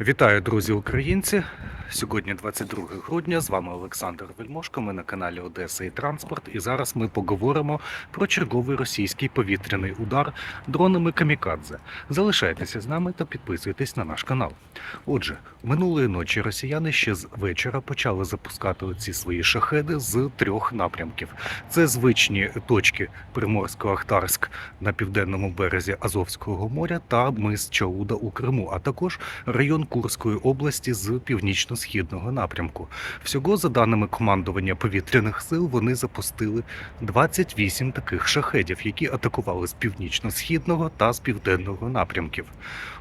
Вітаю, друзі українці. Сьогодні 22 грудня. З вами Олександр Вельмошко. Ми на каналі Одеса і Транспорт. І зараз ми поговоримо про черговий російський повітряний удар дронами Камікадзе. Залишайтеся з нами та підписуйтесь на наш канал. Отже, минулої ночі росіяни ще з вечора почали запускати оці свої шахеди з трьох напрямків. Це звичні точки Приморсько-Ахтарськ на південному березі Азовського моря та мис Чауда у Криму, а також район Курської області з північно-східного напрямку. Всього, за даними командування повітряних сил, вони запустили 28 таких шахедів, які атакували з північно-східного та з південного напрямків.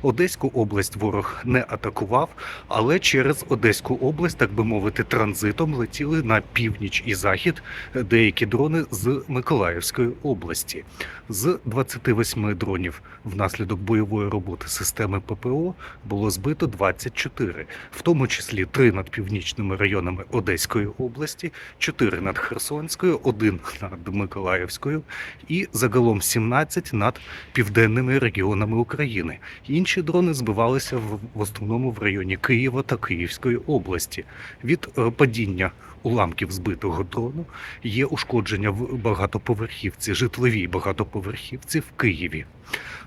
Одеську область ворог не атакував, але через Одеську область, так би мовити, транзитом летіли на північ і захід деякі дрони з Миколаївської області. З 28 дронів внаслідок бойової роботи системи ППО було збито 24, в тому числі 3 над північними районами Одеської області, 4 над Херсонською, 1 над Миколаївською і загалом 17 над південними регіонами України. Інші дрони збивалися в, в основному в районі Києва та Київської області. Від е, падіння уламків збитого дрону є ушкодження в багатоповерхівці, житловій багатоповерхівці в Києві.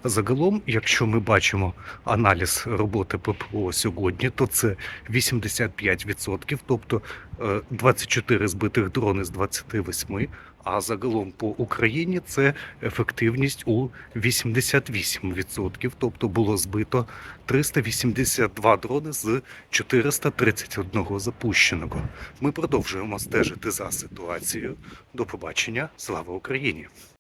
Загалом, якщо ми бачимо аналіз роботи ППО сьогодні, то це 85%, тобто е, 24 збитих дрони з 28, а загалом по Україні це ефективність у 88%, тобто було збито 382 дрони з 431 запущеного. Ми продовжуємо стежити за ситуацією. До побачення. Слава Україні!